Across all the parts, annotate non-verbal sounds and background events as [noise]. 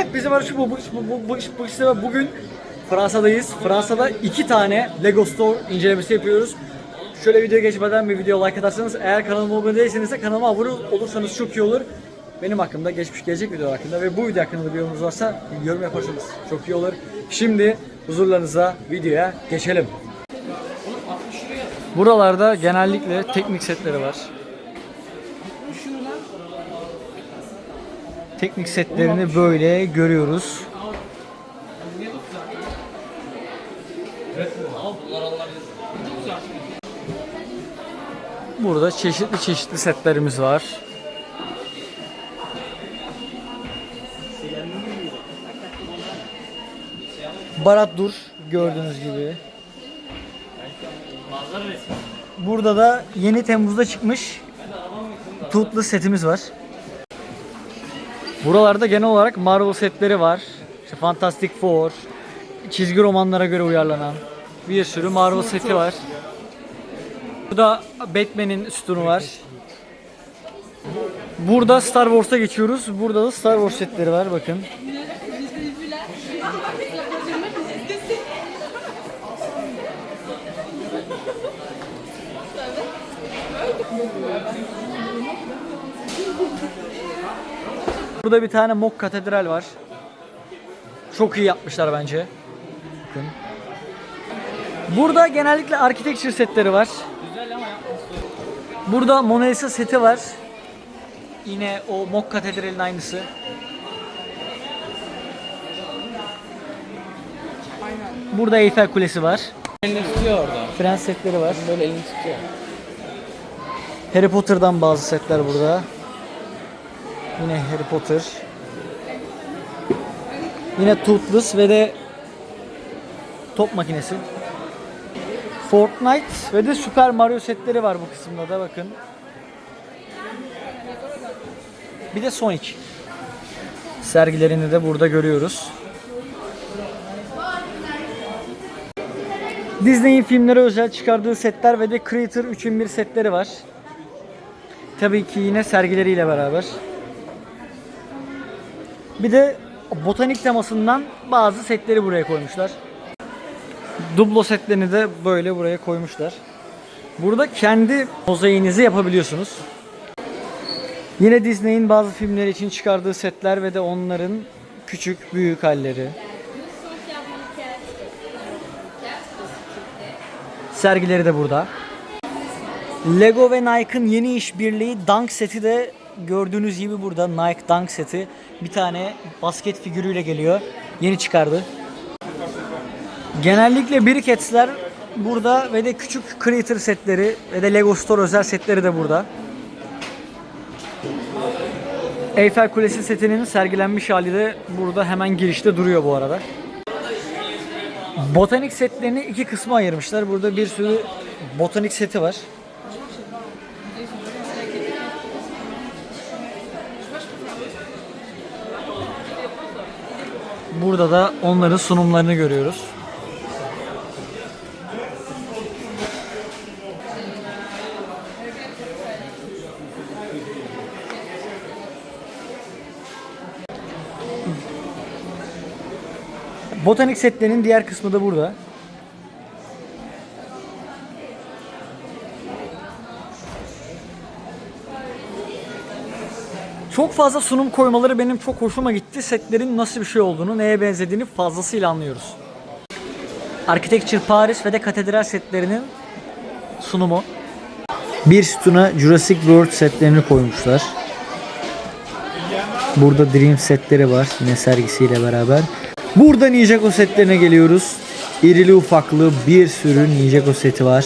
Hepinize merhaba bu, bu, bu, bu, bu, bu, işte bugün Fransa'dayız. Fransa'da iki tane Lego Store incelemesi yapıyoruz. Şöyle video geçmeden bir video like atarsanız eğer kanalıma abone değilseniz de kanalıma abone olursanız çok iyi olur. Benim hakkımda geçmiş gelecek video hakkında ve bu video hakkında da bir yorumunuz varsa yorum yaparsanız çok iyi olur. Şimdi huzurlarınıza videoya geçelim. Buralarda genellikle teknik setleri var. Teknik setlerini böyle görüyoruz. Burada çeşitli çeşitli setlerimiz var. Barat Dur gördüğünüz gibi. Burada da yeni Temmuz'da çıkmış Tutlu setimiz var. Buralarda genel olarak Marvel setleri var. İşte Fantastic Four, çizgi romanlara göre uyarlanan bir sürü Marvel seti var. Burada Batman'in sütunu var. Burada Star Wars'a geçiyoruz. Burada da Star Wars setleri var bakın. Burada bir tane Mok Katedral var. Çok iyi yapmışlar bence. Bakın. Burada genellikle architecture setleri var. Burada Mona Lisa seti var. Yine o Mok Katedrali'nin aynısı. Burada Eyfel Kulesi var. Elini tutuyor orada. Prens setleri var. Böyle elini tutuyor. Harry Potter'dan bazı setler burada. Yine Harry Potter. Yine Toothless ve de top makinesi. Fortnite ve de Super Mario setleri var bu kısımda da bakın. Bir de Sonic. Sergilerini de burada görüyoruz. Disney'in filmlere özel çıkardığı setler ve de Creator 3001 setleri var. Tabii ki yine sergileriyle beraber. Bir de botanik temasından bazı setleri buraya koymuşlar. Dublo setlerini de böyle buraya koymuşlar. Burada kendi mozaiğinizi yapabiliyorsunuz. Yine Disney'in bazı filmleri için çıkardığı setler ve de onların küçük büyük halleri. Sergileri de burada. Lego ve Nike'ın yeni işbirliği Dunk seti de gördüğünüz gibi burada Nike Dunk seti bir tane basket figürüyle geliyor. Yeni çıkardı. Genellikle Brickheads'ler burada ve de küçük Creator setleri ve de Lego Store özel setleri de burada. Eyfel Kulesi setinin sergilenmiş hali de burada hemen girişte duruyor bu arada. Botanik setlerini iki kısma ayırmışlar. Burada bir sürü botanik seti var. Burada da onların sunumlarını görüyoruz. Botanik setlerinin diğer kısmı da burada. Çok fazla sunum koymaları benim çok hoşuma gitti. Setlerin nasıl bir şey olduğunu, neye benzediğini fazlasıyla anlıyoruz. Architecture Paris ve de Katedral setlerinin sunumu. Bir sütuna Jurassic World setlerini koymuşlar. Burada Dream setleri var yine sergisiyle beraber. Burada Ninjago setlerine geliyoruz. İrili ufaklı bir sürü Ninjago seti var.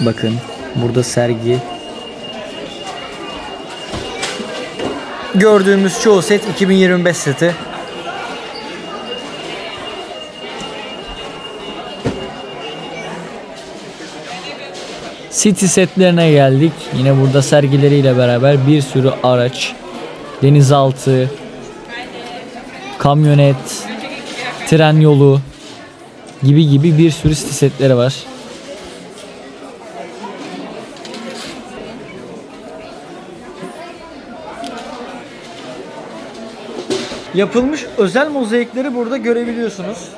Bakın burada sergi. Gördüğümüz çoğu set 2025 seti. City setlerine geldik. Yine burada sergileriyle beraber bir sürü araç, denizaltı, kamyonet, tren yolu gibi gibi bir sürü city setleri var. Yapılmış özel mozaikleri burada görebiliyorsunuz.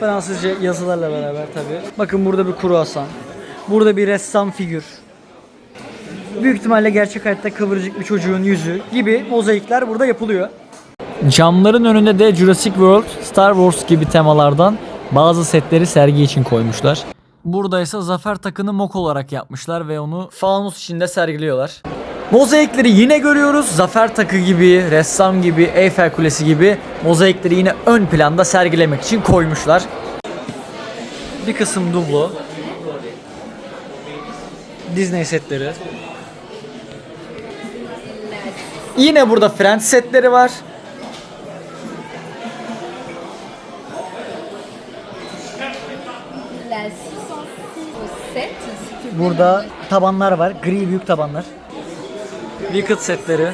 Fransızca yazılarla beraber tabi. Bakın burada bir kruvasan. Burada bir ressam figür. Büyük ihtimalle gerçek hayatta kıvırcık bir çocuğun yüzü gibi mozaikler burada yapılıyor. Camların önünde de Jurassic World, Star Wars gibi temalardan bazı setleri sergi için koymuşlar. Burada ise zafer takını mok olarak yapmışlar ve onu fanus içinde sergiliyorlar. Mozaikleri yine görüyoruz. Zafer takı gibi, ressam gibi, Eyfel Kulesi gibi mozaikleri yine ön planda sergilemek için koymuşlar. Bir kısım dublo. Disney setleri. Yine burada Friends setleri var. La 606 au 7, si tu veux. Burada tabanlar var. Gri büyük tabanlar. Wicked setleri.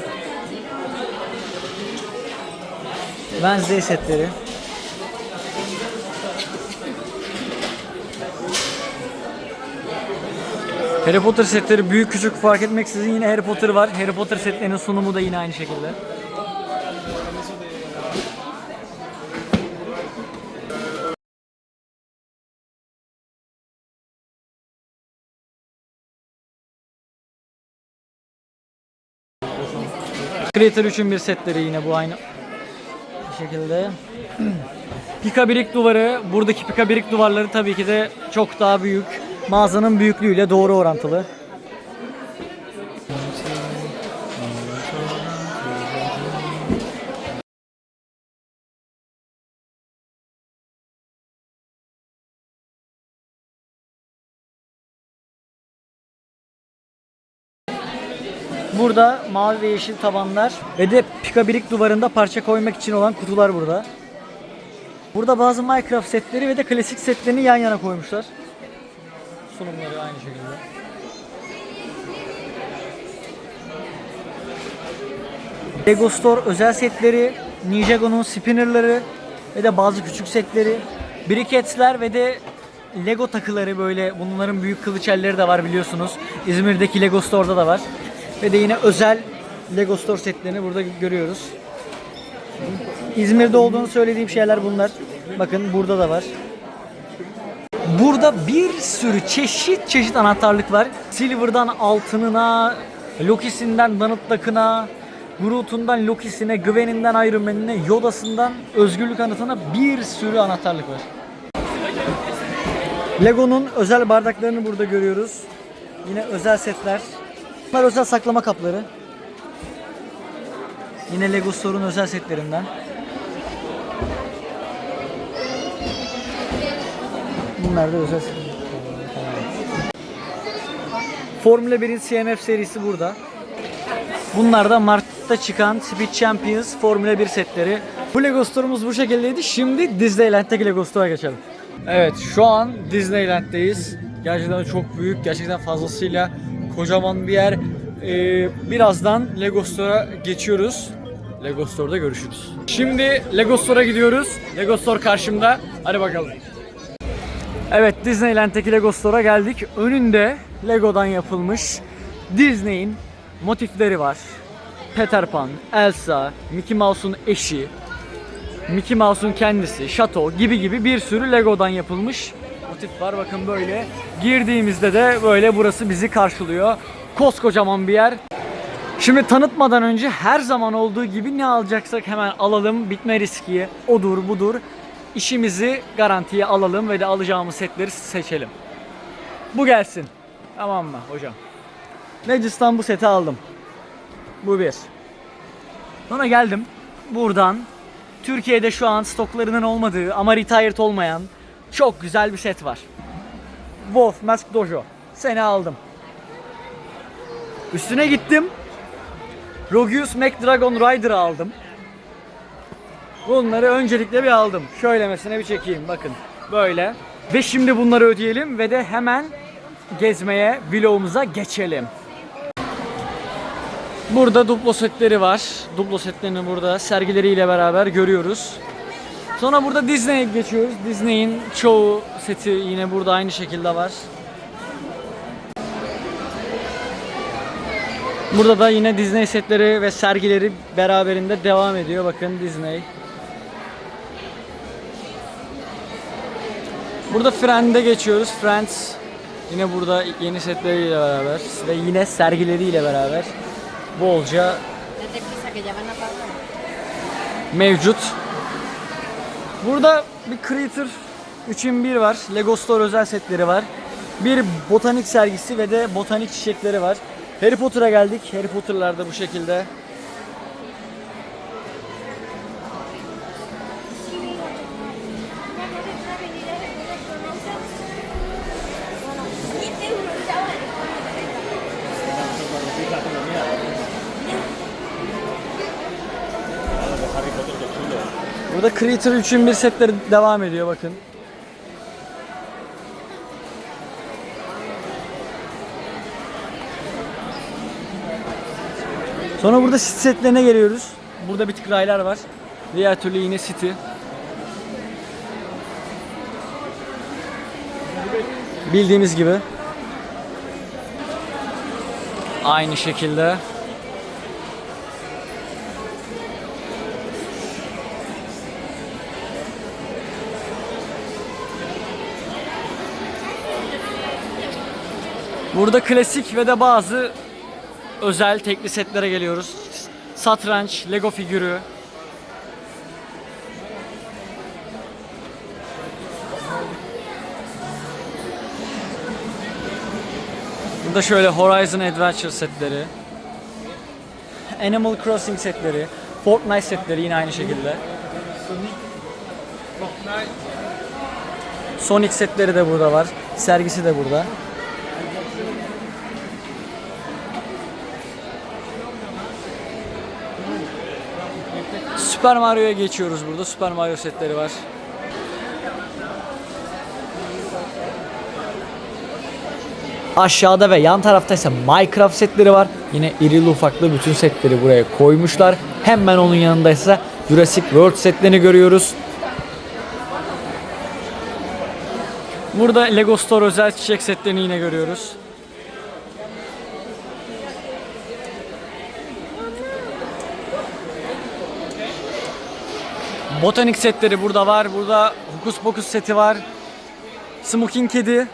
Wednesday setleri. Harry Potter setleri büyük küçük fark etmeksizin yine Harry Potter var. Harry Potter setlerinin sunumu da yine aynı şekilde. Creator 3'ün bir setleri yine bu aynı şekilde. [clears throat] Pika birik duvarı, buradaki pika birik duvarları tabii ki de çok daha büyük. Mağazanın büyüklüğüyle doğru orantılı. Burada mavi ve yeşil tavanlar ve de pika birik duvarında parça koymak için olan kutular burada. Burada bazı Minecraft setleri ve de klasik setlerini yan yana koymuşlar. Sunumları aynı şekilde. Lego Store özel setleri, Ninjago'nun spinnerları ve de bazı küçük setleri, briketler ve de Lego takıları böyle bunların büyük kılıç elleri de var biliyorsunuz. İzmir'deki Lego Store'da da var. Ve de yine özel Lego Store setlerini burada görüyoruz. İzmir'de olduğunu söylediğim şeyler bunlar. Bakın burada da var. Burada bir sürü çeşit çeşit anahtarlık var. Silver'dan altınına, Loki'sinden Duck'ına, Groot'undan Loki'sine, Gwen'inden Iron Man'ine, Yoda'sından özgürlük anıtına bir sürü anahtarlık var. Lego'nun özel bardaklarını burada görüyoruz. Yine özel setler. Bunlar özel saklama kapları. Yine Lego Store'un özel setlerinden. Bunlar da özel. Formula 1'in CMF serisi burada. Bunlar da Mart'ta çıkan Speed Champions Formula 1 setleri. Bu Lego Store'umuz bu şekildeydi. Şimdi Disneyland'deki Lego Store'a geçelim. Evet şu an Disneyland'deyiz. Gerçekten çok büyük, gerçekten fazlasıyla kocaman bir yer. Ee, birazdan Lego Store'a geçiyoruz. Lego Store'da görüşürüz. Şimdi Lego Store'a gidiyoruz. Lego Store karşımda. Hadi bakalım. Evet Disneyland'deki Lego Store'a geldik. Önünde Lego'dan yapılmış Disney'in motifleri var. Peter Pan, Elsa, Mickey Mouse'un eşi, Mickey Mouse'un kendisi, şato gibi gibi bir sürü Lego'dan yapılmış motif var. Bakın böyle girdiğimizde de böyle burası bizi karşılıyor. Koskocaman bir yer. Şimdi tanıtmadan önce her zaman olduğu gibi ne alacaksak hemen alalım. Bitme riski odur budur. İşimizi garantiye alalım ve de alacağımız setleri seçelim. Bu gelsin. Tamam mı hocam? Magis'tan bu seti aldım. Bu bir. Sonra geldim. Buradan Türkiye'de şu an stoklarının olmadığı ama retired olmayan çok güzel bir set var. Wolf Mask Dojo. Seni aldım. Üstüne gittim. Rogius McDragon Rider'ı aldım. Bunları öncelikle bir aldım. Şöylemesine bir çekeyim bakın. Böyle. Ve şimdi bunları ödeyelim ve de hemen gezmeye, vlogumuza geçelim. Burada duplo setleri var. Duplo setlerini burada sergileriyle beraber görüyoruz. Sonra burada Disney'e geçiyoruz. Disney'in çoğu seti yine burada aynı şekilde var. Burada da yine Disney setleri ve sergileri beraberinde devam ediyor. Bakın Disney. Burada Friends'e geçiyoruz. Friends yine burada yeni setleriyle beraber ve yine sergileriyle beraber bolca mevcut. Burada bir Creator 3001 var. Lego Store özel setleri var. Bir botanik sergisi ve de botanik çiçekleri var. Harry Potter'a geldik. Harry Potter'lar da bu şekilde. Burada Creator 3001 setleri devam ediyor bakın. Sonra burada City setlerine geliyoruz. Burada bir tık raylar var. Diğer türlü yine City. Bildiğimiz gibi. Aynı şekilde. Burada klasik ve de bazı özel tekli setlere geliyoruz. Satranç, Lego figürü. Burada şöyle Horizon Adventure setleri. Animal Crossing setleri. Fortnite setleri yine aynı şekilde. Sonic setleri de burada var. Sergisi de burada. Super Mario'ya geçiyoruz burada. Super Mario setleri var. Aşağıda ve yan tarafta ise Minecraft setleri var. Yine irili ufaklı bütün setleri buraya koymuşlar. Hemen onun yanında ise Jurassic World setlerini görüyoruz. Burada Lego Store özel çiçek setlerini yine görüyoruz. Botanik setleri burada var. Burada Hokus Pokus seti var. Smoking Kedi.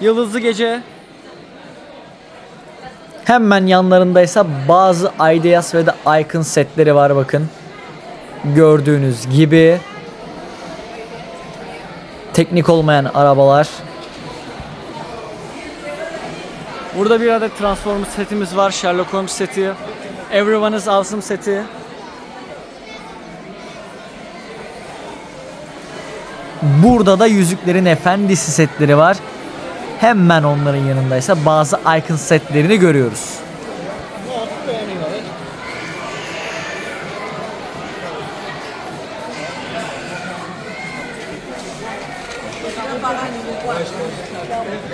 Yıldızlı Gece. Hemen yanlarındaysa bazı Ideas ve de Icon setleri var bakın. Gördüğünüz gibi. Teknik olmayan arabalar. Burada bir adet Transformers setimiz var. Sherlock Holmes seti. Everyone is Awesome seti. Burada da Yüzüklerin Efendisi setleri var. Hemen onların yanındaysa bazı Icon setlerini görüyoruz.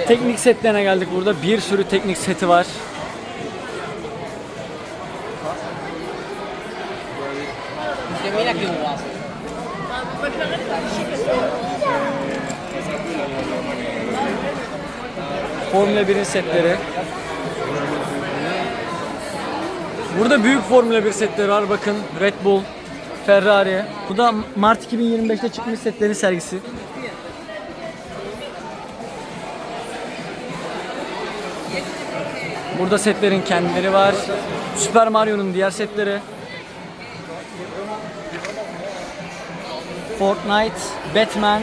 Teknik setlerine geldik burada. Bir sürü teknik seti var. Formula 1'in setleri. Burada büyük Formula 1 setleri var bakın. Red Bull, Ferrari. Bu da Mart 2025'te çıkmış setlerin sergisi. Burada setlerin kendileri var. Super Mario'nun diğer setleri. Fortnite, Batman,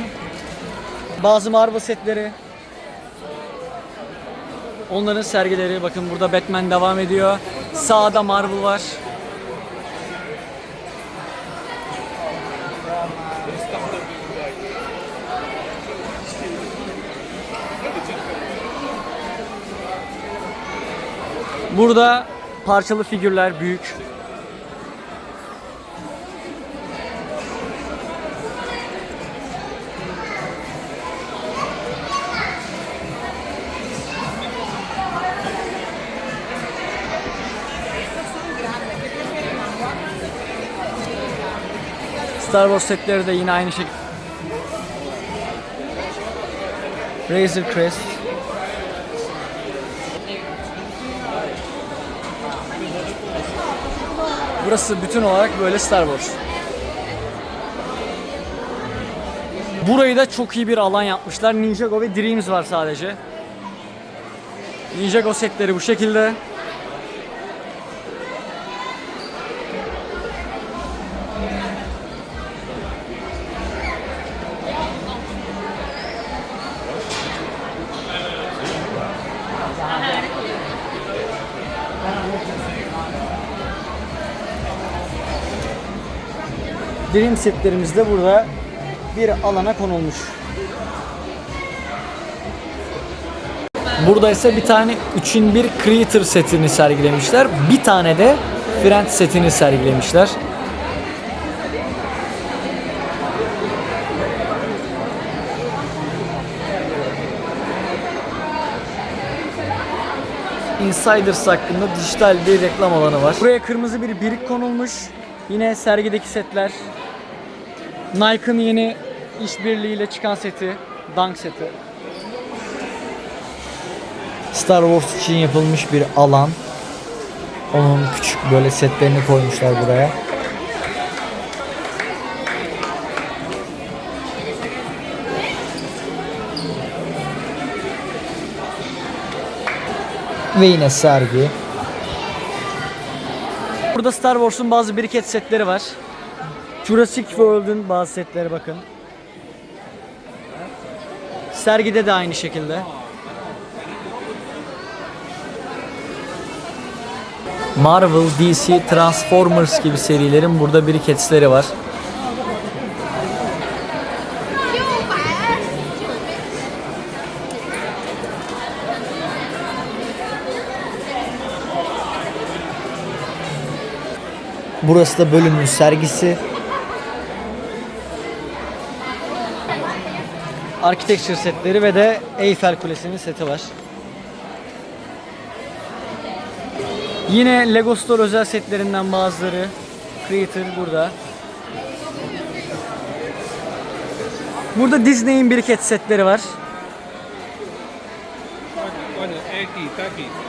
bazı Marvel setleri. Onların sergileri bakın burada Batman devam ediyor. Sağda Marvel var. Burada parçalı figürler büyük. Star Wars setleri de yine aynı şekilde. Razor Crest. Burası bütün olarak böyle Star Wars. Burayı da çok iyi bir alan yapmışlar. Ninjago ve Dreams var sadece. Ninjago setleri bu şekilde. Dream setlerimiz de burada bir alana konulmuş. Burada ise bir tane 3'in 1 Creator setini sergilemişler. Bir tane de Friend setini sergilemişler. Insiders hakkında dijital bir reklam alanı var. Buraya kırmızı bir birik konulmuş. Yine sergideki setler. Nike'ın yeni işbirliğiyle çıkan seti, Dunk seti. Star Wars için yapılmış bir alan. Onun küçük böyle setlerini koymuşlar buraya. Ve yine sergi. Burada Star Wars'un bazı biriket setleri var. Jurassic World'un bazı setleri bakın. Sergide de aynı şekilde. Marvel, DC, Transformers gibi serilerin burada biriketleri var. Burası da bölümün sergisi. Architecture setleri ve de Eyfel Kulesi'nin seti var. Yine Lego Store özel setlerinden bazıları. Creator burada. Burada Disney'in biriket setleri var. Olha, é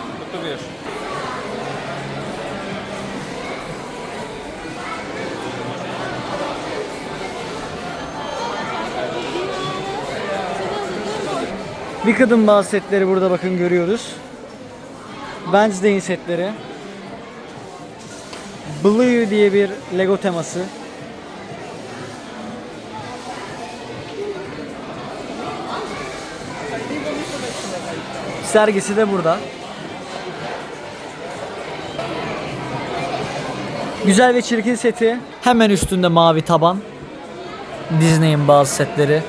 Wicked'ın bazı setleri burada bakın görüyoruz. Wednesday'in setleri. Blue diye bir Lego teması. Sergisi de burada. Güzel ve çirkin seti. Hemen üstünde mavi taban. Disney'in bazı setleri.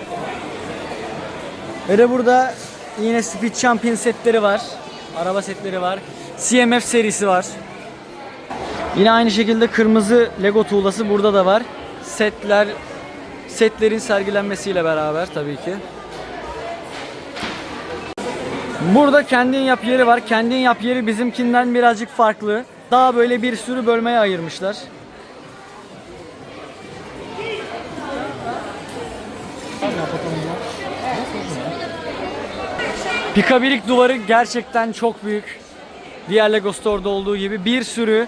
Ve de burada yine Speed Champion setleri var. Araba setleri var. CMF serisi var. Yine aynı şekilde kırmızı Lego tuğlası burada da var. Setler setlerin sergilenmesiyle beraber tabii ki. Burada kendin yap yeri var. Kendin yap yeri bizimkinden birazcık farklı. Daha böyle bir sürü bölmeye ayırmışlar. Pikabilik duvarı gerçekten çok büyük. Diğer Lego Store'da olduğu gibi bir sürü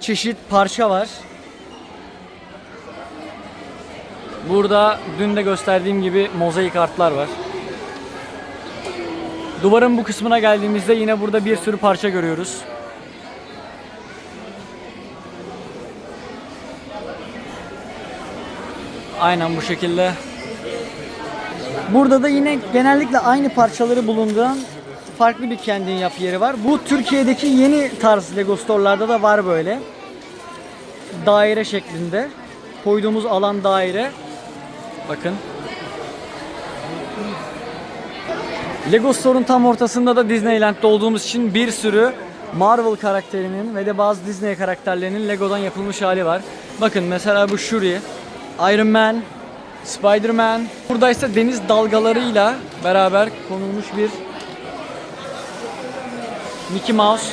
çeşit parça var. Burada dün de gösterdiğim gibi mozaik artlar var. Duvarın bu kısmına geldiğimizde yine burada bir sürü parça görüyoruz. Aynen bu şekilde. Burada da yine genellikle aynı parçaları bulunduran farklı bir kendin yap yeri var. Bu Türkiye'deki yeni tarz Lego Store'larda da var böyle. Daire şeklinde. Koyduğumuz alan daire. Bakın. Lego Store'un tam ortasında da Disneyland'de olduğumuz için bir sürü Marvel karakterinin ve de bazı Disney karakterlerinin Lego'dan yapılmış hali var. Bakın mesela bu Shuri, Iron Man, Spider-Man. Burada ise deniz dalgalarıyla beraber konulmuş bir Mickey Mouse.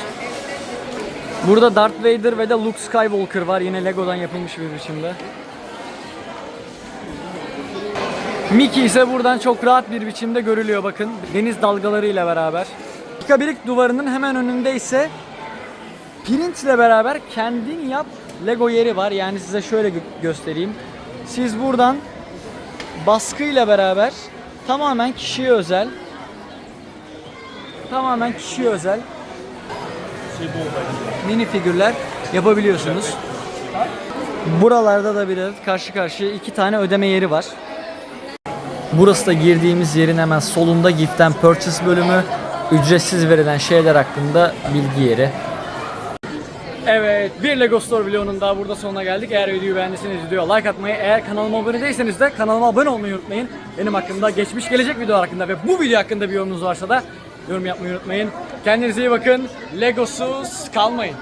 Burada Darth Vader ve de Luke Skywalker var. Yine Lego'dan yapılmış bir biçimde. Mickey ise buradan çok rahat bir biçimde görülüyor bakın. Deniz dalgalarıyla beraber. Pikabirik duvarının hemen önünde ise Print ile beraber kendin yap Lego yeri var. Yani size şöyle gö- göstereyim. Siz buradan baskıyla beraber tamamen kişiye özel tamamen kişiye özel mini figürler yapabiliyorsunuz. Buralarda da bir adet karşı karşıya iki tane ödeme yeri var. Burası da girdiğimiz yerin hemen solunda Gift and Purchase bölümü. Ücretsiz verilen şeyler hakkında bilgi yeri. Evet, bir Lego Store vlogunun daha burada sonuna geldik. Eğer videoyu beğendiyseniz videoya like atmayı, eğer kanalıma abone değilseniz de kanalıma abone olmayı unutmayın. Benim hakkında, geçmiş gelecek video hakkında ve bu video hakkında bir yorumunuz varsa da yorum yapmayı unutmayın. Kendinize iyi bakın. Legosuz kalmayın.